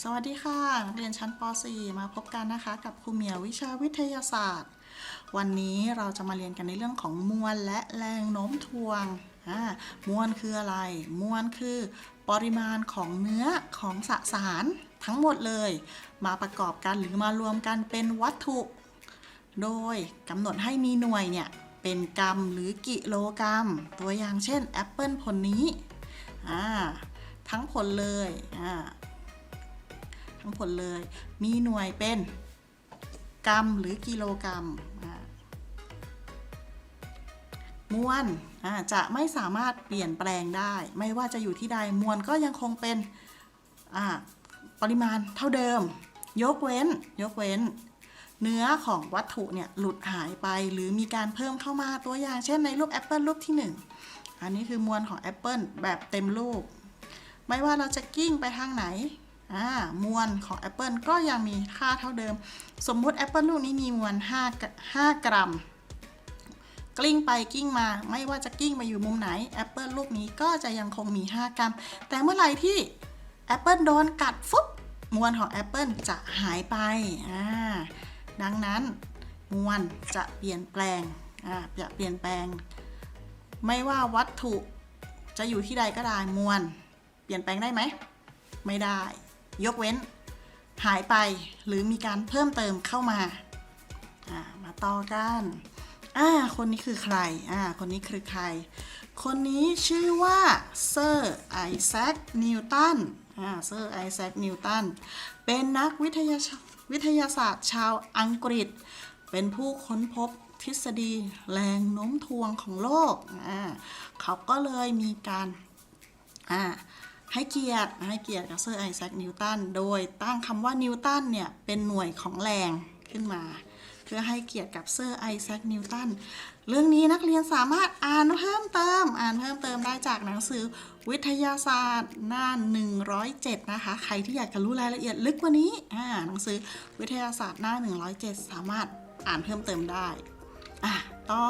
สวัสดีค่ะนักเรียนชั้นป .4 มาพบกันนะคะ กับครูเหมียววิชาวิทยาศาสตร์ วันนี้เราจะมาเรียนกันในเรื่องของมวลและแรงโน้มถ่วงอ่ามวลคืออะไร มวลคือปริมาณของเนื้อของสสารทั้งหมดเลย มาประกอบกันหรือมารวมกันเป็นวัตถุ โดยกำหนดให้มีหน่วยเนี่ยเป็นกรัมหรือกิโลกรัม ตัวอย่างเช่นแอปเปิลผลนี้อ่าทั้งผลเลยอ่า ทั้งผลเลย มีหน่วยเป็นกรัมหรือกิโลกรัมมวลจะไม่สามารถเปลี่ยนแปลงได้ ไม่ว่าจะอยู่ที่ใดมวลก็ยังคงเป็นปริมาณเท่าเดิม ยกเว้น ยกเว้น เนื้อของวัตถุเนี่ยหลุดหายไปหรือมีการเพิ่มเข้ามาตัวอย่าง เช่นในรูปแอปเปิลรูปที่ 1 อันนี้คือมวลของแอปเปิลแบบเต็มรูปไม่ว่าเราจะกิ้งไปทางไหน อ่ามวลของแอปเปิลก็ยังมีค่าเท่าเดิม สมมุติแอปเปิลลูกนี้มีมวล5 5 กรัม กลิ้งไปกิ้งมา ไม่ว่าจะกิ้งไปอยู่มุมไหนแอปเปิลลูกนี้ก็จะยังคงมี 5 กรัม แต่เมื่อไหร่ที่แอปเปิลโดนกัดฟุบมวลของแอปเปิลจะหายไปอ่าดังนั้นมวลจะเปลี่ยนแปลงอ่าจะเปลี่ยนแปลง ไม่ว่าวัตถุจะอยู่ที่ใดก็ได้มวลเปลี่ยนแปลงได้ไหม ไม่ได้ ยกเว้น หายไปหรือมีการเพิ่มเติมเข้ามาอ่ามาต่อกันอ่าคนนี้คือใครอ่าคนนี้คือใคร คนนี้ชื่อว่าเซอร์ไอแซคนิวตันอ่าเซอร์ไอแซคนิวตันเป็นนักวิทยาศาวิทยาศาสตร์ชาวอังกฤษ เป็นผู้ค้นพบทฤษฎีแรงโน้มถ่วงของโลกอ่าเขาก็เลยมีการอ่า ให้เกียรติให้เกียรติกับเซอร์ไอแซคนิวตันโดยตั้งคำว่านิวตันเนี่ยเป็นหน่วยของแรงขึ้นมา เพื่อให้เกียรติกับเซอร์ไอแซคนิวตันเรื่องนี้นักเรียนสามารถอ่านเพิ่มเติม อ่านเพิ่มเติมได้จากหนังสือวิทยาศาสตร์หน้า 107 นะคะ ใครที่อยากจะรู้รายละเอียดลึกกว่านี้อ่าหนังสือวิทยาศาสตร์หน้า 107 สามารถอ่านเพิ่มเติมได้อะ ต่อ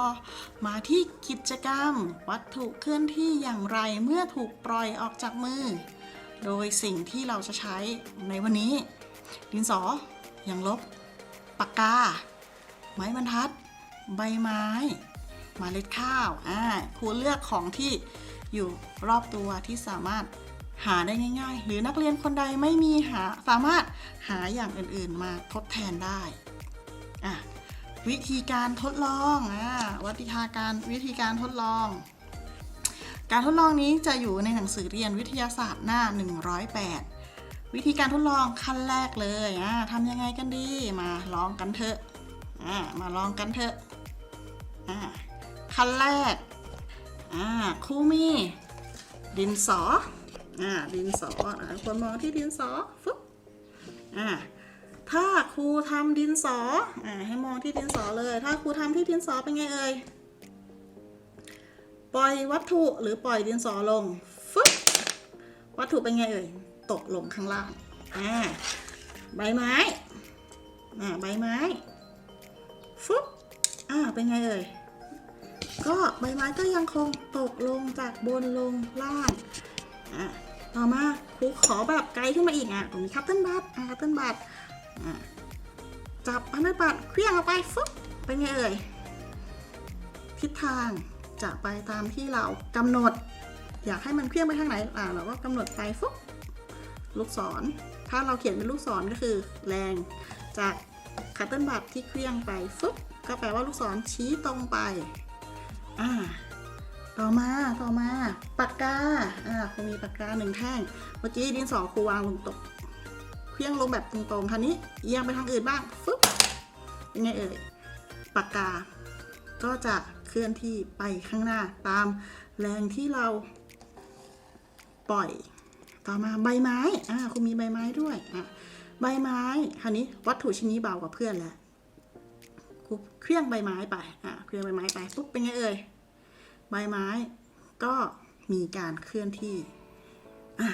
มาที่กิจกรรม วัตถุเคลื่อนที่อย่างไรเมื่อถูกปล่อยออกจากมือ โดยสิ่งที่เราจะใช้ในวันนี้ ดินสอ อย่างลบ ปากกา ไม้บรรทัด ใบไม้มเมล็ดข้าวอ่าครูเลือกของที่อยู่รอบตัวที่สามารถหาได้ง่าย ๆ หรือนักเรียนคนใดไม่มีหาสามารถหาอย่างอื่นๆมาทดแทนได้อะ วิธีการทดลองอ่าวิธีการวิธีการทดลอง การทดลองนี้จะอยู่ในหนังสือเรียนวิทยาศาสตร์หน้า 108 วิธีการทดลองขั้นแรกเลยอ่าทำยังไงกันดี มาลองกันเถอะอ่ามาลองกันเถอะอ่าขั้นแรกอ่าครูมีดินสออ่าดินสออ่าคนมองที่ดินสอฟึบอ่า ถ้าครูทำดินสออ่าให้มองที่ดินสอเลย ถ้าครูทำที่ดินสอเป็นไงเอ่ย ปล่อยวัตถุหรือปล่อยดินสอลงฟึ๊บวัตถุเป็นไงเอ่ย ตกลงข้างล่าง อ่า ใบไม้ อ่า ใบไม้ฟึ๊บอ่า เป็นไงเอ่ย ก็ใบไม้ก็ยังคงตกลงจากบนลงล่าง อ่าต่อมาครูขอแบบไกลขึ้นมาอีกอะตรงนี้คัตเติ้ลบัตอ่าคัตเติ้ลบัต จับพันธบัตรเคลื่องออกไปฟึ๊บเป็นไงเอ่ยทิศทางจะไปตามที่เรากำหนด อยากให้มันเคลื่อนไปทางไหนอ่าเราก็กำหนดไปฟึ๊บลูกศร ถ้าเราเขียนเป็นลูกศรก็คือ แรงจากคัตเติ้ลบัตที่เคลื่องไปฟึ๊บก็แปลว่าลูกศรชี้ตรงไปอ่าต่อมา ต่อมา ปากกา อ่าคงมีปากกาหนึ่งแท่ง เมื่อกี้ดินสอครูวางลงตก เคลื่องลงแบบตรงๆคราวนี้เอียงไปทางอื่นบ้างฟึบเป็นไงเอ่ยปากกา ก็จะเคลื่อนที่ไปข้างหน้าตามแรงที่เราปล่อย ต่อมาใบไม้อ่าคุณมีใบไม้ด้วยอะใบไม้คราวนี้วัตถุชิ้นนี้เบากว่าเพื่อนแล้วครูเคลื่องใบไม้ไปอ่าเคลื่องใบไม้ไปปุ๊บเป็นไงเอ่ยใบไม้ก็มีการเคลื่อนที่อะ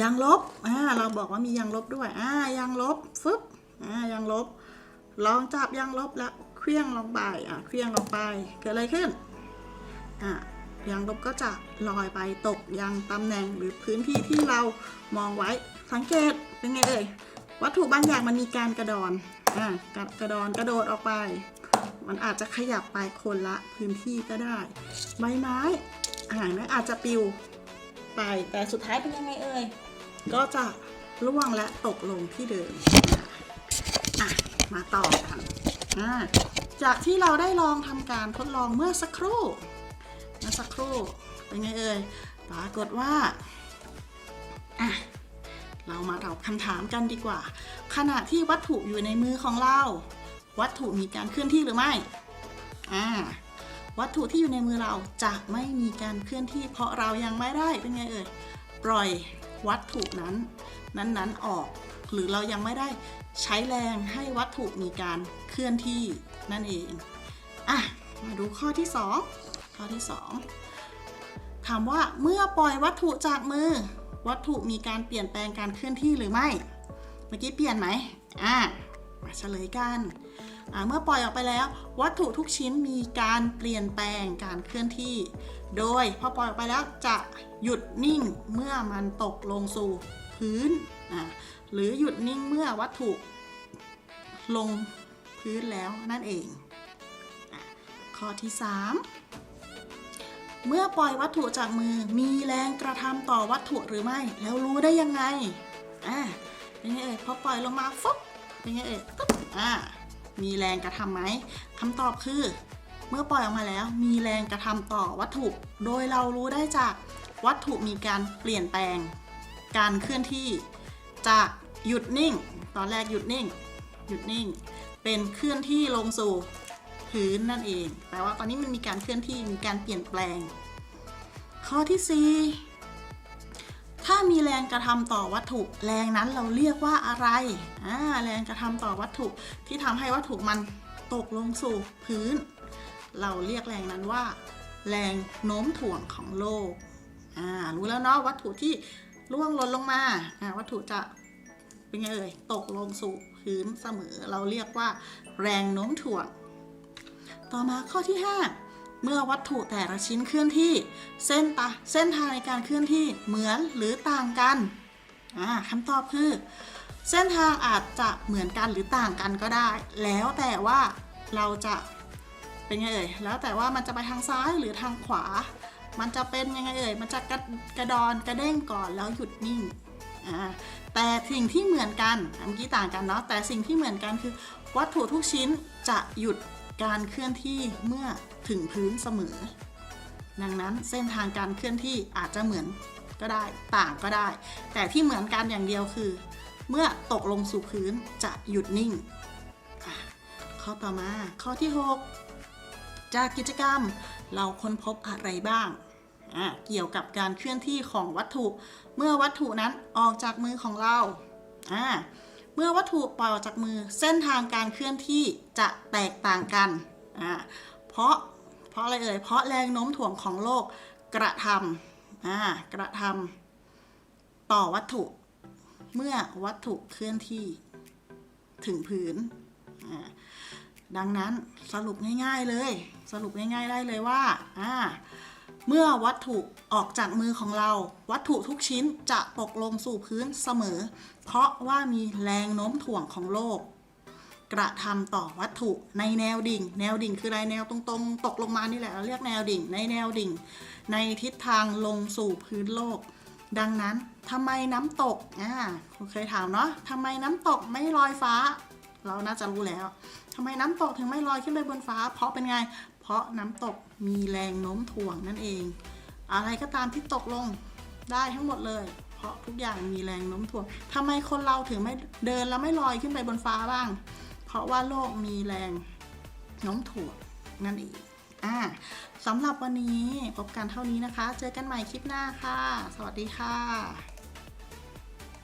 ยางลบอ่าเราบอกว่ามียางลบด้วยอ่ายางลบฟึบอ่ายางลบ ลองจับยางลบแล้วเคลื่องลงไปอ่าเคลื่องลงไปเกิดอะไรขึ้นอ่ายางลบก็จะลอยไปตกยังตำแหน่งหรือพื้นที่ที่เรามองไว้สังเกตเป็นไงเอ่ยวัตถุบางอย่างมันมีการกระดอนอ่ากระกระดอนกระโดดออกไป มันอาจจะขยับไปคนละพื้นที่ก็ได้ ใบไม้อ่านะอาจจะปิวไปแต่สุดท้ายเป็นยังไงเอ่ย ก็จะร่วงและตกลงที่เดิมอะมาต่อกันอ่าจากที่เราได้ลองทำการทดลองเมื่อสักครู่เมื่อสักครู่เป็นไงเอ่ยปรากฏว่าอะเรามาตอบคำถามกันดีกว่า ขณะที่วัตถุอยู่ในมือของเรา วัตถุมีการเคลื่อนที่หรือไม่อ่าวัตถุที่อยู่ในมือเราจะไม่มีการเคลื่อนที่ เพราะเรายังไม่ได้เป็นไงเอ่ยปล่อย วัตถุนั้นนั้นๆออก หรือเรายังไม่ได้ใช้แรงให้วัตถุมีการเคลื่อนที่นั่นเองอะมาดูข้อที่ 2 ข้อที่ 2 ถามว่าเมื่อปล่อยวัตถุจากมือ วัตถุมีการเปลี่ยนแปลงการเคลื่อนที่หรือไม่ เมื่อกี้เปลี่ยนไหมอะมาเฉลยกันอะเมื่อปล่อยออกไปแล้ว วัตถุทุกชิ้นมีการเปลี่ยนแปลงการเคลื่อนที่ โดยพอปล่อยออกไปแล้วจะหยุดนิ่งเมื่อมันตกลงสู่พื้นอะหรือหยุดนิ่งเมื่อวัตถุลงพื้นแล้วนั่นเองอข้อที่ 3 เมื่อปล่อยวัตถุจากมือมีแรงกระทำต่อวัตถุหรือไม่ แล้วรู้ได้ยังไงอ่าเป็นไงเอ่ยพอปล่อยลงมาฟุ๊บเป็นไงเอ่ยตุ๊บอ่ามีแรงกระทำไหมคำตอบคือ เมื่อปล่อยออกมาแล้วมีแรงกระทำต่อวัตถุ โดยเรารู้ได้จากวัตถุมีการเปลี่ยนแปลง การเคลื่อนที่จากหยุดนิ่ง ตอนแรกหยุดนิ่ง หยุดนิ่ง เป็นเคลื่อนที่ลงสู่พื้นนั่นเอง แปลว่าตอนนี้มันมีการเคลื่อนที่มีการเปลี่ยนแปลง ข้อที่ 4 ถ้ามีแรงกระทำต่อวัตถุ แรงนั้นเราเรียกว่าอะไรอ่าแรงกระทำต่อวัตถุที่ทำให้วัตถุมันตกลงสู่พื้น เราเรียกแรงนั้นว่า แรงโน้มถ่วงของโลก อ่า รู้แล้วเนาะวัตถุที่ร่วงหล่นลงมา อ่า วัตถุจะเป็นไงเอ่ย ตกลงสู่พื้นเสมอ เราเรียกว่า แรงโน้มถ่วง ต่อมาข้อที่ 5 เมื่อวัตถุแต่ละชิ้นเคลื่อนที่ เส้นตาเส้นทางในการเคลื่อนที่เหมือนหรือต่างกัน อ่าคำตอบคือ เส้นทางอาจจะเหมือนกันหรือต่างกันก็ได้ แล้วแต่ว่าเราจะ เป็นไงเอ่ย แล้วแต่ว่ามันจะไปทางซ้ายหรือทางขวา มันจะเป็นยังไงเอ่ย มันจะกระกระดอนกระเด้งก่อนแล้วหยุดนิ่ง อ่า แต่สิ่งที่เหมือนกันเมื่อกี้ต่างกันเนาะ แต่สิ่งที่เหมือนกันคือ วัตถุทุกชิ้นจะหยุดการเคลื่อนที่เมื่อถึงพื้นเสมอ ดังนั้นเส้นทางการเคลื่อนที่อาจจะเหมือนก็ได้ต่างก็ได้ แต่ที่เหมือนกันอย่างเดียวคือ เมื่อตกลงสู่พื้นจะหยุดนิ่งข้อต่อมาข้อที่ 6 จากกิจกรรมเราค้นพบอะไรบ้าง เกี่ยวกับการเคลื่อนที่ของวัตถุ เมื่อวัตถุนั้นออกจากมือของเรา เมื่อวัตถุปล่อยออกจากมือเส้นทางการเคลื่อนที่จะแตกต่างกัน เพราะเพราะอะไรเอ่ย เพราะแรงโน้มถ่วงของโลกกระทำกระทำต่อวัตถุ เมื่อวัตถุเคลื่อนที่ถึงพื้นอ่า ดังนั้นสรุปง่ายๆเลย สรุปง่ายๆได้เลยว่าอ่าเมื่อวัตถุออกจากมือของเรา วัตถุทุกชิ้นจะตกลงสู่พื้นเสมอ เพราะว่ามีแรงโน้มถ่วงของโลก กระทำต่อวัตถุในแนวดิ่ง แนวดิ่งคืออะไรแนวตรงๆ ตกลงมานี่แหละเราเรียกแนวดิ่ง ในแนวดิ่ง ในทิศทางลงสู่พื้นโลก ดังนั้นทำไมน้ำตกอ่าเคยถามเนาะทำไมน้ำตกไม่ลอยฟ้า เราน่าจะรู้แล้ว ทำไมน้ำตกถึงไม่ลอยขึ้นไปบนฟ้า เพราะเป็นไง เพราะน้ำตกมีแรงโน้มถ่วงนั่นเอง อะไรก็ตามที่ตกลงได้ทั้งหมดเลย เพราะทุกอย่างมีแรงโน้มถ่วงทำไมคนเราถึงไม่เดินแล้วไม่ลอยขึ้นไปบนฟ้าบ้าง เพราะว่าโลกมีแรงโน้มถ่วงนั่นเองอ่าสำหรับวันนี้พบกันเท่านี้นะคะ เจอกันใหม่คลิปหน้าค่ะ สวัสดีค่ะ